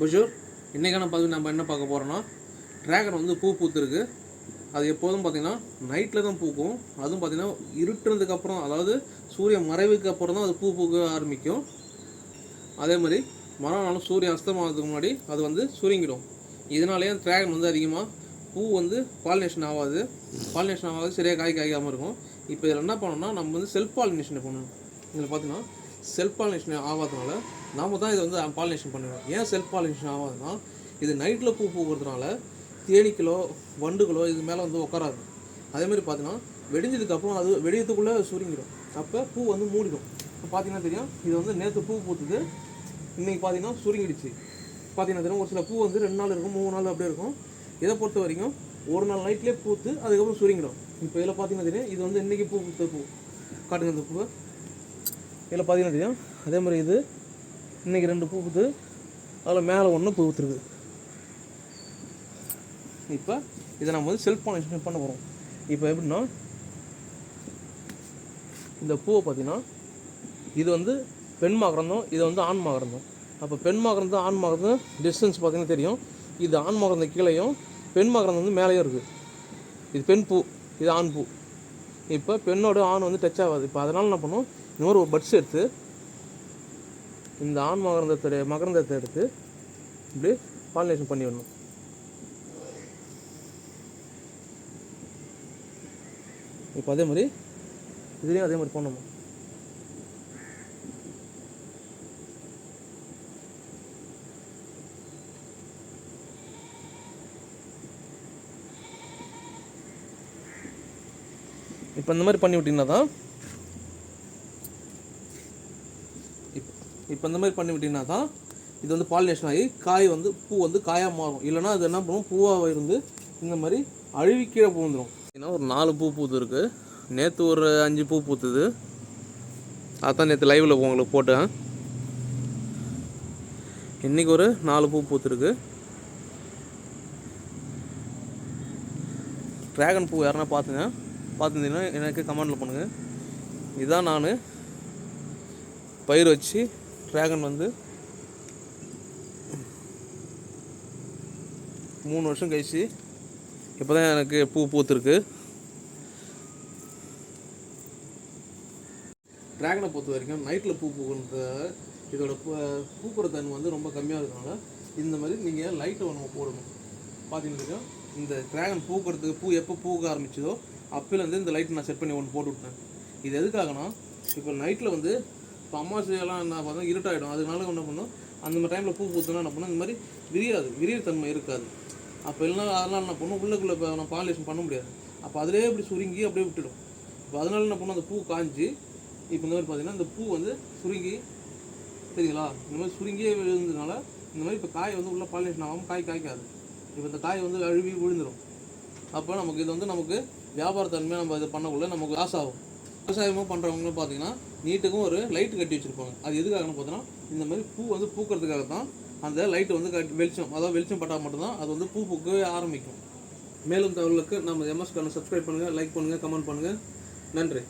புஷூர். இன்றைக்கான பதிவு நம்ம என்ன பார்க்க போகிறோன்னா ட்ராகன் வந்து பூ பூத்துருக்கு. அது எப்போதும் பார்த்திங்கன்னா நைட்டில் தான் பூக்கும். அதுவும் பார்த்திங்கன்னா இருட்டுறதுக்கு அப்புறம் அதாவது சூரிய மறைவுக்கு அப்புறம் தான் அது பூ பூக்க ஆரம்பிக்கும். அதே மாதிரி மறுநாளும் சூரியன் அஸ்தமானதுக்கு முன்னாடி அது வந்து சுருங்கிடும். இதனாலேயே ட்ராகன் வந்து அதிகமாக பூ வந்து பாலினேஷன் ஆகாது. பாலினேஷன் ஆகாது சரியாக காய் காய்க்காமல் இருக்கும். இப்போ இதில் என்ன பண்ணணும்னா நம்ம வந்து செல்ஃப் பாலினேஷன் பண்ணணும். இதில் பார்த்தீங்கன்னா செல்ஃப் பாலினேஷன் ஆகாதனால நாம் தான் இதை வந்து பாலினேஷன் பண்ணிடுவோம் ஏன் செல்ஃப் பாலினேஷன் ஆகாதுன்னா இது நைட்டில் பூ பூக்கிறதுனால தேனீக்களோ வண்டுகளோ இது மேலே வந்து உட்காராது அதேமாதிரி பார்த்தீங்கன்னா வெடிஞ்சதுக்கப்புறம் அது வெடியத்துக்குள்ளே சுருங்கிடும். அப்போ பூ வந்து மூடிடும். இப்போ பார்த்தீங்கன்னா தெரியும் இது வந்து நேற்று பூ பூத்துது இன்றைக்கி பார்த்தீங்கன்னா சுருங்கிடுச்சு. பார்த்தீங்கன்னா தெரியும் ஒரு சில பூ வந்து ரெண்டு நாள் இருக்கும் மூணு நாள் அப்படியே இருக்கும். இதை பொறுத்த வரைக்கும் ஒரு நாள் நைட்லேயே பூத்து அதுக்கப்புறம் சுருங்கிடும். இப்போ இதில் பார்த்தீங்கன்னா தெரியும் இது வந்து இன்றைக்கி பூ பூத்த பூ. காட்டுங்க இந்த பூவை. இதில் பார்த்தீங்கன்னா தெரியும் அதே மாதிரி இது இன்னைக்கு ரெண்டு பூ பூத்து அதில் மேலே ஒன்று பூ பூத்துருக்கு இப்போ இதை நம்ம வந்து செல்ஃப் பாலினேஷன் பண்ண போகிறோம் இப்போ எப்படின்னா இந்த பூவை பார்த்தீங்கன்னா இது வந்து பெண் மகரந்தம் இது வந்து ஆண் மகரந்தம் அப்போ பெண் மகரந்தம் ஆண் மகரந்தம் டிஸ்டன்ஸ் பார்த்தீங்கன்னா தெரியும். இது ஆண் மகரந்த கீழேயும் பெண் மகரந்தம் வந்து மேலேயும் இருக்குது இது பெண் பூ இது ஆண் பூ. இப்போ பெண்ணோட ஆண் வந்து டச் ஆகாது. இப்போ அதனால் என்ன பண்ணும் இன்னொரு ஒரு பட்ஸ் எடுத்து இந்த ஆண் மகரந்தத்துடைய மகரந்தத்தை எடுத்து இப்படி பாலினேஷன் பண்ணி விடணும் இப்போ அதே மாதிரி இதுலேயும் அதே மாதிரி பண்ணணும். இப்போ இந்த மாதிரி பண்ணி விட்டிங்கன்னா தான் இப்போ இந்த மாதிரி பண்ணி தான் இது வந்து பாலினேஷன் ஆகி காய் வந்து பூ வந்து காயாக மாறும். இல்லைன்னா அது என்ன பண்ணும்? பூவாக இருந்து இந்த மாதிரி அழுவி கீழே பூந்துடும் ஏன்னா ஒரு நாலு பூ பூத்துருக்கு. நேற்று ஒரு அஞ்சு பூ பூத்துது. அதான் நேற்று லைவில் உங்களுக்கு போட்டேன். இன்றைக்கி ஒரு நாலு பூ பூத்துருக்கு. ட்ராகன் பூ யாருன்னா பார்த்துங்க பார்த்துருந்தீங்கன்னா எனக்கு கமெண்டில் பண்ணுங்கள் இதுதான் நான் பயிர் வச்சு ட்ராகன் வந்து மூணு வருஷம் கழிச்சு இப்போ தான் எனக்கு பூ பூத்துருக்கு. ட்ராகனை பொறுத்த வரைக்கும் நைட்டில் பூ பூக்குறது இதோட பூ தன்மை வந்து ரொம்ப கம்மியாக இருக்கனால இந்த மாதிரி நீங்கள் லைட்டை ஒன்று போடணும். பார்த்தீங்கன்னா இந்த ட்ராகன் பூக்கிறதுக்கு பூ எப்போ பூக்க ஆரம்பிச்சதோ அப்போலேருந்து இந்த லைட் நான் செட் பண்ணி ஒன்று போட்டு விட்டேன் இது எதுக்காகனா இப்போ நைட்டில் வந்து இப்போ அமாவாசையெல்லாம் என்ன பார்த்தா இருட்டாகிடும் அதனால என்ன பண்ணும்? அந்த மாதிரி டைமில் பூ பூத்துனா என்ன பண்ணும்? இந்த மாதிரி விரியாது. விரிய தன்மை இருக்காது. அப்போ எல்லாம் அதெல்லாம் என்ன பண்ணும்? உள்ளக்குள்ளே இப்போ நம்ம பாலினேஷன் பண்ண முடியாது. அப்போ அதிலே இப்படி சுருங்கி அப்படியே விட்டுடும். இப்போ அதனால என்ன பண்ணும்? அந்த பூ காஞ்சி இப்போ இந்த மாதிரி பார்த்தீங்கன்னா இந்த பூ வந்து சுருங்கி சரிங்களா இந்த மாதிரி சுருங்கியே விழுந்ததுனால இந்த மாதிரி இப்போ காய் வந்து உள்ள பாலினேஷன் ஆகாமல் காய் காய்க்காது. இப்போ இந்த காய் வந்து அழுவி விழுந்துடும் அப்போ நமக்கு இது வந்து நமக்கு வியாபாரத்தன்மையாக நம்ம இது பண்ணக்குள்ள நமக்கு லாஸ் ஆகும். விவசாயமும் பண்ணுறவங்களும் பார்த்தீங்கன்னா நீட்டுக்கும் ஒரு லைட் கட்டி வச்சுருப்பாங்க. அது எதுக்காகன்னு பார்த்தோன்னா இந்த மாதிரி பூ வந்து பூக்கிறதுக்காக தான் அந்த லைட் வந்து கட்டி வெளிச்சம் அதாவது வெளிச்சம் பட்டால் மட்டும்தான் அது வந்து பூ பூக்க ஆரம்பிக்கும். மேலும் தகவலுக்கு நம்ம எம்எஸ் சப்ஸ்கிரைப் பண்ணுங்கள் லைக் பண்ணுங்கள் கமெண்ட் பண்ணுங்கள் நன்றி.